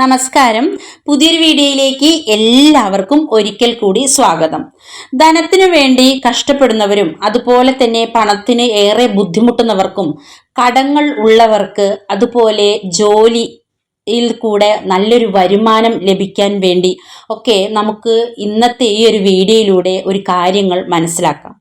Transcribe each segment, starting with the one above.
നമസ്കാരം. പുതിയൊരു വീഡിയോയിലേക്ക് എല്ലാവർക്കും ഒരിക്കൽ കൂടി സ്വാഗതം. ധനത്തിനു വേണ്ടി കഷ്ടപ്പെടുന്നവരും അതുപോലെ തന്നെ പണത്തിന് ഏറെ ബുദ്ധിമുട്ടുന്നവർക്കും കടങ്ങൾ ഉള്ളവർക്ക് അതുപോലെ ജോലി യിൽ കൂടെ നല്ലൊരു വരുമാനം ലഭിക്കാൻ വേണ്ടി ഒക്കെ നമുക്ക് ഇന്നത്തെ ഈ ഒരു വീഡിയോയിലൂടെ ഒരു കാര്യങ്ങൾ മനസ്സിലാക്കാം.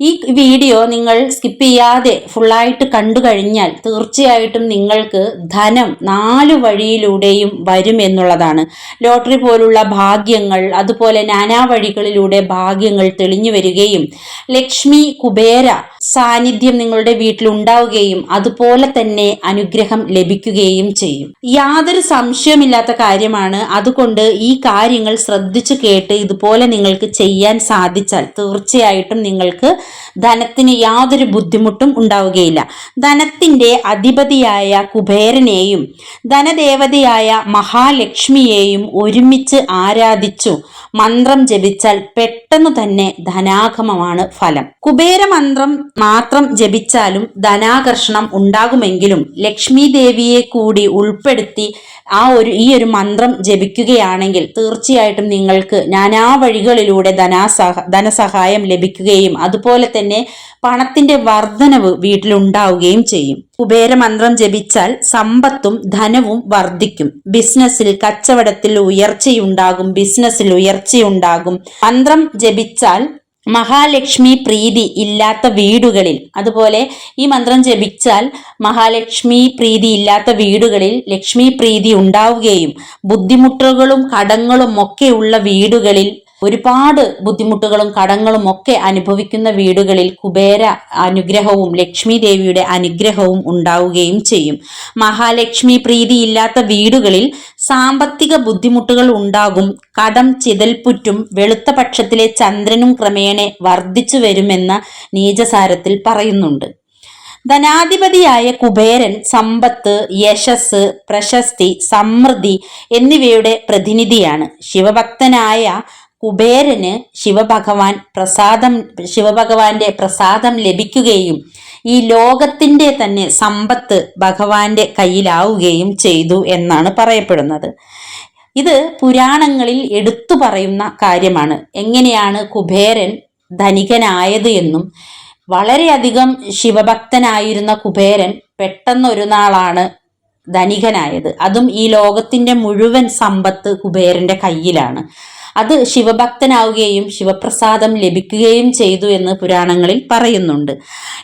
ഈ വീഡിയോ നിങ്ങൾ സ്കിപ്പ് ചെയ്യാതെ ഫുള്ളായിട്ട് കണ്ടു കഴിഞ്ഞാൽ തീർച്ചയായിട്ടും നിങ്ങൾക്ക് ധനം നാല് വഴിയിലൂടെയും വരും എന്നുള്ളതാണ്. ലോട്ടറി പോലുള്ള ഭാഗ്യങ്ങൾ അതുപോലെ നാനാ വഴികളിലൂടെ ഭാഗ്യങ്ങൾ തെളിഞ്ഞു വരികയും ലക്ഷ്മി കുബേര സാന്നിധ്യം നിങ്ങളുടെ വീട്ടിൽ ഉണ്ടാവുകയും അതുപോലെ തന്നെ അനുഗ്രഹം ലഭിക്കുകയും ചെയ്യും. യാതൊരു സംശയമില്ലാത്ത കാര്യമാണ്. അതുകൊണ്ട് ഈ കാര്യങ്ങൾ ശ്രദ്ധിച്ചു കേട്ട് ഇതുപോലെ നിങ്ങൾക്ക് ചെയ്യാൻ സാധിച്ചാൽ തീർച്ചയായിട്ടും നിങ്ങൾക്ക് ധനത്തിന് യാതൊരു ബുദ്ധിമുട്ടും ഉണ്ടാവുകയില്ല. ധനത്തിന്റെ അധിപതിയായ കുബേരനെയും ധനദേവതയായ മഹാലക്ഷ്മിയെയും ഒരുമിച്ച് ആരാധിച്ചു. മന്ത്രം ജപിച്ചാൽ പെട്ടെന്ന് തന്നെ ധനാഗമമാണ് ഫലം. കുബേര മന്ത്രം മാത്രം ജപിച്ചാലും ധനാകർഷണം ഉണ്ടാകുമെങ്കിലും ലക്ഷ്മി ദേവിയെ കൂടി ഉൾപ്പെടുത്തി ആ ഒരു ഈ ഒരു മന്ത്രം ജപിക്കുകയാണെങ്കിൽ തീർച്ചയായിട്ടും നിങ്ങൾക്ക് നാനാ വഴികളിലൂടെ ധനാസഹ ധനസഹായം ലഭിക്കുകയും അതുപോലെ തന്നെ പണത്തിന്റെ വർധനവ് വീട്ടിലുണ്ടാവുകയും ചെയ്യും. കുബേരമന്ത്രം ജപിച്ചാൽ സമ്പത്തും ധനവും വർദ്ധിക്കും ബിസിനസ്സിൽ കച്ചവടത്തിൽ ഉയർച്ചയുണ്ടാകും ബിസിനസ്സിൽ ഉയർച്ചയുണ്ടാകും. മന്ത്രം ജപിച്ചാൽ മഹാലക്ഷ്മി പ്രീതി ഇല്ലാത്ത വീടുകളിൽ അതുപോലെ ഈ മന്ത്രം ജപിച്ചാൽ മഹാലക്ഷ്മി പ്രീതി ഇല്ലാത്ത വീടുകളിൽ ലക്ഷ്മി പ്രീതി ഉണ്ടാവുകയും ബുദ്ധിമുട്ടുകളും കടങ്ങളും ഒക്കെ ഉള്ള വീടുകളിൽ ഒരുപാട് ബുദ്ധിമുട്ടുകളും കടങ്ങളും ഒക്കെ അനുഭവിക്കുന്ന വീടുകളിൽ കുബേര അനുഗ്രഹവും ലക്ഷ്മി ദേവിയുടെ അനുഗ്രഹവും ഉണ്ടാവുകയും ചെയ്യും. മഹാലക്ഷ്മി പ്രീതിയില്ലാത്ത വീടുകളിൽ സാമ്പത്തിക ബുദ്ധിമുട്ടുകൾ ഉണ്ടാകും. കടം ചിതൽപുറ്റും വെളുത്ത പക്ഷത്തിലെ ചന്ദ്രനും ക്രമേണ വർദ്ധിച്ചു വരുമെന്ന നീചസാരത്തിൽ പറയുന്നുണ്ട്. ധനാധിപതിയായ കുബേരൻ സമ്പത്ത് യശസ് പ്രശസ്തി സമൃദ്ധി എന്നിവയുടെ പ്രതിനിധിയാണ്. ശിവഭക്തനായ കുബേരന് ശിവഭഗവാൻ പ്രസാദം ശിവഭഗവാന്റെ പ്രസാദം ലഭിക്കുകയും ഈ ലോകത്തിന്റെ തന്നെ സമ്പത്ത് ഭഗവാന്റെ കയ്യിലാവുകയും ചെയ്തു എന്നാണ് പറയപ്പെടുന്നത്. ഇത് പുരാണങ്ങളിൽ എടുത്തു പറയുന്ന കാര്യമാണ്. എങ്ങനെയാണ് കുബേരൻ ധനികനായത് എന്നും വളരെയധികം ശിവഭക്തനായിരുന്ന കുബേരൻ പെട്ടെന്നൊരു നാളാണ് ധനികനായത്. അതും ഈ ലോകത്തിന്റെ മുഴുവൻ സമ്പത്ത് കുബേരന്റെ കയ്യിലാണ്. അത് ശിവഭക്തനാവുകയും ശിവപ്രസാദം ലഭിക്കുകയും ചെയ്തു എന്ന് പുരാണങ്ങളിൽ പറയുന്നുണ്ട്.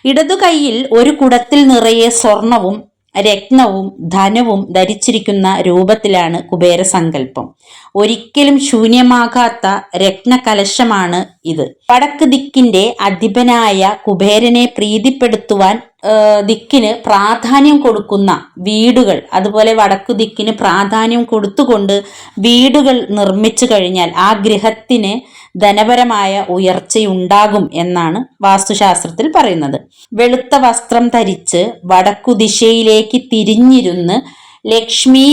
ഇടതു കൈയിൽ ഒരു കുടത്തിൽ നിറയെ സ്വർണവും രത്നവും ധനവും ധരിച്ചിരിക്കുന്ന രൂപത്തിലാണ് കുബേരസങ്കല്പം. ഒരിക്കലും ശൂന്യമാകാത്ത രത്നകലശമാണ് ഇത്. വടക്ക് ദിക്കിന്റെ അധിപനായ കുബേരനെ പ്രീതിപ്പെടുത്തുവാൻ ദിക്കിന് പ്രാധാന്യം കൊടുക്കുന്ന വീടുകൾ അതുപോലെ വടക്കു ദിക്കിന് പ്രാധാന്യം കൊടുത്തുകൊണ്ട് വീടുകൾ നിർമ്മിച്ചു കഴിഞ്ഞാൽ ആ ഗൃഹത്തിന് ധനപരമായ ഉയർച്ചയുണ്ടാകും എന്നാണ് വാസ്തുശാസ്ത്രത്തിൽ പറയുന്നത്. വെളുത്ത വസ്ത്രം ധരിച്ച് വടക്കു ദിശയിലേക്ക് തിരിഞ്ഞിരുന്ന് ലക്ഷ്മി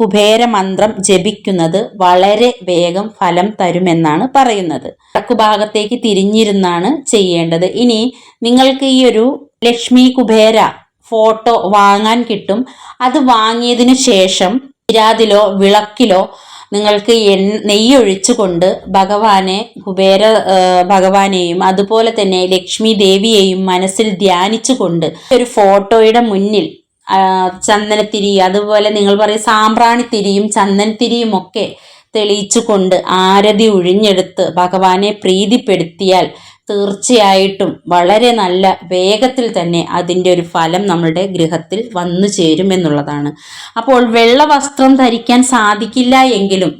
കുബേര മന്ത്രം ജപിക്കുന്നത് വളരെ വേഗം ഫലം തരുമെന്നാണ് പറയുന്നത്. വടക്കു ഭാഗത്തേക്ക് തിരിഞ്ഞിരുന്നാണ് ചെയ്യേണ്ടത്. ഇനി നിങ്ങൾക്ക് ഈ ഒരു ലക്ഷ്മി കുബേര ഫോട്ടോ വാങ്ങാൻ കിട്ടും. അത് വാങ്ങിയതിനു ശേഷം ഇരാതിലോ വിളക്കിലോ നിങ്ങൾക്ക് എൻ നെയ്യൊഴിച്ചുകൊണ്ട് ഭഗവാനെ കുബേര ഭഗവാനെയും അതുപോലെ തന്നെ ലക്ഷ്മി ദേവിയെയും മനസ്സിൽ ധ്യാനിച്ചുകൊണ്ട് ഒരു ഫോട്ടോയുടെ മുന്നിൽ ചന്ദനത്തിരി അതുപോലെ നിങ്ങൾ പറയും സാമ്പ്രാണിത്തിരിയും ചന്ദനത്തിരിയും ഒക്കെ തെളിയിച്ചുകൊണ്ട് ആരതി ഉഴിഞ്ഞെടുത്ത് ഭഗവാനെ പ്രീതിപ്പെടുത്തിയാൽ തീർച്ചയായിട്ടും വളരെ നല്ല വേഗത്തിൽ തന്നെ അതിന്റെ ഒരു ഫലം നമ്മളുടെ ഗൃഹത്തിൽ വന്നു ചേരും എന്നുള്ളതാണ്. അപ്പോൾ വെള്ള വസ്ത്രം ധരിക്കാൻ സാധിക്കില്ല എങ്കിലും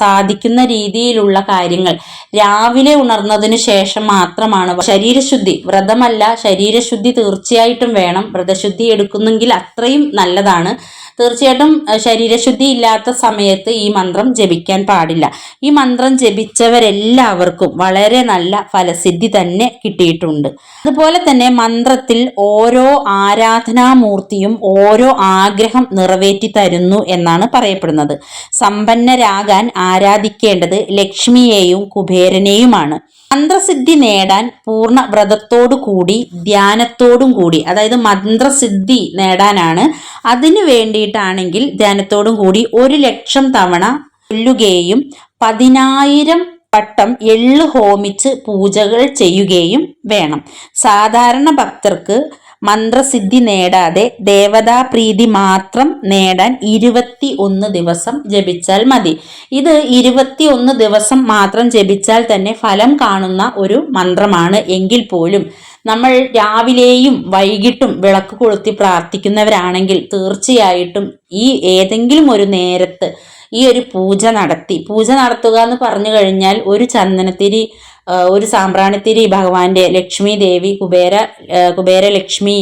സാധിക്കുന്ന രീതിയിലുള്ള കാര്യങ്ങൾ രാവിലെ ഉണർന്നതിന് ശേഷം മാത്രമാണ്. ശരീരശുദ്ധി വ്രതമല്ല ശരീരശുദ്ധി തീർച്ചയായിട്ടും വേണം. വ്രതശുദ്ധി എടുക്കുന്നെങ്കിൽ അത്രയും നല്ലതാണ്. തീർച്ചയായിട്ടും ശരീരശുദ്ധി ഇല്ലാത്ത സമയത്ത് ഈ മന്ത്രം ജപിക്കാൻ പാടില്ല. ഈ മന്ത്രം ജപിച്ചവരെല്ലാവർക്കും വളരെ നല്ല ഫല ഫലസിദ്ധി തന്നെ കിട്ടിയിട്ടുണ്ട്. അതുപോലെ തന്നെ മന്ത്രത്തിൽ ഓരോ ആരാധനാമൂർത്തിയും ഓരോ ആഗ്രഹം നിറവേറ്റി തരുന്നു എന്നാണ് പറയപ്പെടുന്നത്. സമ്പന്നരാകാൻ ആരാധിക്കേണ്ടത് ലക്ഷ്മിയെയും കുബേരനെയുമാണ്. മന്ത്രസിദ്ധി നേടാൻ പൂർണ വ്രതത്തോടു കൂടി ധ്യാനത്തോടും കൂടി അതായത് മന്ത്രസിദ്ധി നേടാനാണ് അതിനു വേണ്ടിയിട്ടാണെങ്കിൽ ധ്യാനത്തോടും കൂടി ഒരു ലക്ഷം തവണ ചൊല്ലുകയും പതിനായിരം വട്ടം എള്ള് ഹോമിച്ച് പൂജകൾ ചെയ്യുകയും വേണം. സാധാരണ ഭക്തർക്ക് മന്ത്രസിദ്ധി നേടാതെ ദേവതാപ്രീതി മാത്രം നേടാൻ ഇരുപത്തി ഒന്ന് ദിവസം ജപിച്ചാൽ മതി. ഇത് ഇരുപത്തി ഒന്ന് ദിവസം മാത്രം ജപിച്ചാൽ തന്നെ ഫലം കാണുന്ന ഒരു മന്ത്രമാണ് എങ്കിൽ പോലും നമ്മൾ രാവിലെയും വൈകിട്ടും വിളക്ക് കൊളുത്തി പ്രാർത്ഥിക്കുന്നവരാണെങ്കിൽ തീർച്ചയായിട്ടും ഈ ഏതെങ്കിലും ഒരു നേരത്ത് ഈ ഒരു പൂജ നടത്തി. പൂജ നടത്തുക എന്ന് പറഞ്ഞു കഴിഞ്ഞാൽ ഒരു ചന്ദനത്തിരി ഒരു സാമ്പ്രാണിത്തിരി ഭഗവാന്റെ ലക്ഷ്മി ദേവി കുബേര കുബേര ലക്ഷ്മി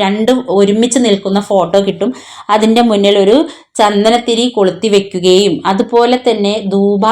രണ്ടും ഒരുമിച്ച് നിൽക്കുന്ന ഫോട്ടോ കിട്ടും. അതിന്റെ മുന്നിൽ ഒരു ചന്ദനത്തിരി കൊളുത്തി വെക്കുകയും അതുപോലെ തന്നെ ധൂപ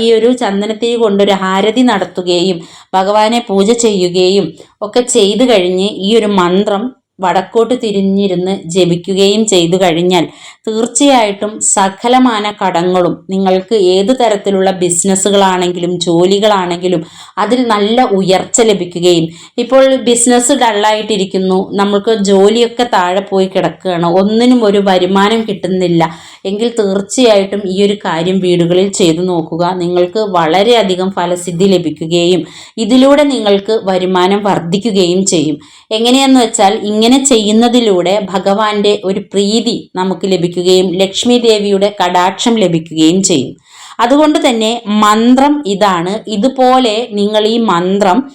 ഈ ഒരു ചന്ദനത്തിരി കൊണ്ടൊരു ഹാരതി നടത്തുകയും ഭഗവാനെ പൂജ ചെയ്യുകയും ഒക്കെ ചെയ്തു കഴിഞ്ഞ് ഈ ഒരു മന്ത്രം വടക്കോട്ട് തിരിഞ്ഞിരുന്ന് ജപിക്കുകയും ചെയ്തു കഴിഞ്ഞാൽ തീർച്ചയായിട്ടും സകലമാന കടങ്ങളും നിങ്ങൾക്ക് ഏത് തരത്തിലുള്ള ബിസിനസ്സുകളാണെങ്കിലും ജോലികളാണെങ്കിലും അതിൽ നല്ല ഉയർച്ച ലഭിക്കുകയും ഇപ്പോൾ ബിസിനസ് ഡള്ളായിട്ടിരിക്കുന്നു നമ്മൾക്ക് ജോലിയൊക്കെ താഴെ പോയി കിടക്കുകയാണ് ഒന്നിനും ഒരു വരുമാനം കിട്ടുന്നില്ല. എങ്കിൽ തീർച്ചയായിട്ടും ഈ ഒരു കാര്യം വീടുകളിൽ ചെയ്തു നോക്കുക. നിങ്ങൾക്ക് വളരെയധികം ഫലസിദ്ധി ലഭിക്കുകയും ഇതിലൂടെ നിങ്ങൾക്ക് വരുമാനം വർദ്ധിക്കുകയും ചെയ്യും. എങ്ങനെയെന്ന് വെച്ചാൽ ഇങ്ങനെ ചെയ്യുന്നതിലൂടെ ഭഗവാന്റെ ഒരു പ്രീതി നമുക്ക് ലഭിക്കുകയും ലക്ഷ്മി ദേവിയുടെ കടാക്ഷം ലഭിക്കുകയും ചെയ്യും. അതുകൊണ്ട് തന്നെ മന്ത്രം ഇതാണ്. ഇതുപോലെ നിങ്ങൾ ഈ മന്ത്രം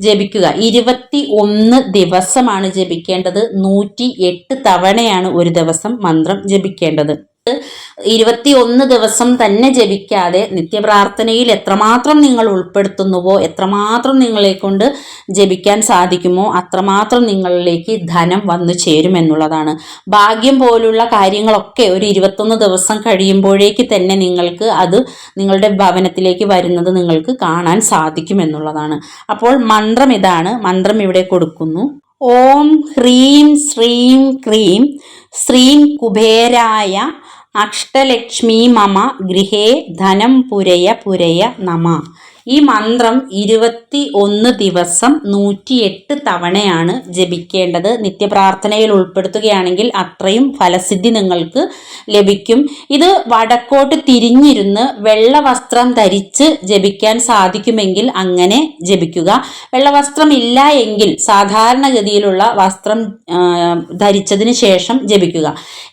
ജപിക്കുക. ഇരുപത്തി ഒന്ന് ദിവസമാണ് ജപിക്കേണ്ടത്. നൂറ്റി എട്ട് തവണയാണ് ഒരു ദിവസം മന്ത്രം ജപിക്കേണ്ടത്. ഇരുപത്തി ഒന്ന് ദിവസം തന്നെ ജപിക്കാതെ നിത്യപ്രാർത്ഥനയിൽ എത്രമാത്രം നിങ്ങൾ ഉൾപ്പെടുത്തുന്നുവോ എത്രമാത്രം നിങ്ങളെ കൊണ്ട് ജപിക്കാൻ സാധിക്കുമോ അത്രമാത്രം നിങ്ങളിലേക്ക് ധനം വന്നു ചേരുമെന്നുള്ളതാണ് ഭാഗ്യം പോലുള്ള കാര്യങ്ങളൊക്കെ ഒരു ഇരുപത്തൊന്ന് ദിവസം കഴിയുമ്പോഴേക്ക് തന്നെ നിങ്ങൾക്ക് അത് നിങ്ങളുടെ ഭവനത്തിലേക്ക് വരുന്നത് നിങ്ങൾക്ക് കാണാൻ സാധിക്കുമെന്നുള്ളതാണ് അപ്പോൾ മന്ത്രം ഇതാണ്. മന്ത്രം ഇവിടെ കൊടുക്കുന്നു. ഓം ഹ്രീം ശ്രീം ക്രീം ശ്രീം കുബേരായ അഷ്ടലക്ഷ്മി മമ ഗൃഹേ ധനം പുരയ പുരയ നമ. ഈ മന്ത്രം ഇരുപത്തി ഒന്ന് ദിവസം നൂറ്റിയെട്ട് തവണയാണ് ജപിക്കേണ്ടത്. നിത്യപ്രാർത്ഥനയിൽ ഉൾപ്പെടുത്തുകയാണെങ്കിൽ അത്രയും ഫലസിദ്ധി നിങ്ങൾക്ക് ലഭിക്കും. ഇത് വടക്കോട്ട് തിരിഞ്ഞിരുന്ന് വെള്ള വസ്ത്രം ധരിച്ച് ജപിക്കാൻ സാധിക്കുമെങ്കിൽ അങ്ങനെ ജപിക്കുക. വെള്ളവസ്ത്രം ഇല്ല എങ്കിൽ സാധാരണഗതിയിലുള്ള വസ്ത്രം ധരിച്ചതിന് ശേഷം ജപിക്കുക.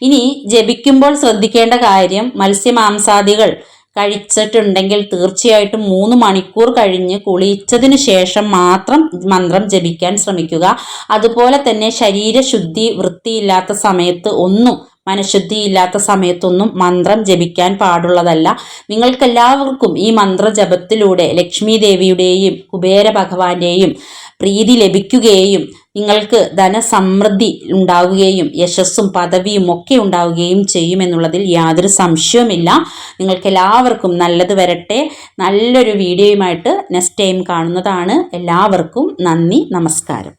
ഇനി ജപിക്കുമ്പോൾ ശ്രദ്ധിക്കേണ്ട കാര്യം മത്സ്യമാംസാദികൾ കഴിച്ചിട്ടുണ്ടെങ്കിൽ തീർച്ചയായിട്ടും മൂന്ന് മണിക്കൂർ കഴിഞ്ഞ് കുളിച്ചതിന് ശേഷം മാത്രം മന്ത്രം ജപിക്കാൻ ശ്രമിക്കുക. അതുപോലെ തന്നെ ശരീരശുദ്ധി വൃത്തിയില്ലാത്ത സമയത്ത് ഒന്നും മനഃശുദ്ധിയില്ലാത്ത സമയത്തൊന്നും മന്ത്രം ജപിക്കാൻ പാടുള്ളതല്ല. നിങ്ങൾക്കെല്ലാവർക്കും ഈ മന്ത്രജപത്തിലൂടെ ലക്ഷ്മി ദേവിയുടെയും കുബേര ഭഗവാന്റെയും പ്രീതി ലഭിക്കുകയും നിങ്ങൾക്ക് ധനസമൃദ്ധി ഉണ്ടാവുകയും യശസ്സും പദവിയും ഒക്കെ ഉണ്ടാവുകയും ചെയ്യുമെന്നുള്ളതിൽ യാതൊരു സംശയവുമില്ല. നിങ്ങൾക്ക് എല്ലാവർക്കും നല്ലത് വരട്ടെ. നല്ലൊരു വീഡിയോയുമായിട്ട് നെക്സ്റ്റ് ടൈം കാണുന്നതാണ്. എല്ലാവർക്കും നന്ദി നമസ്കാരം.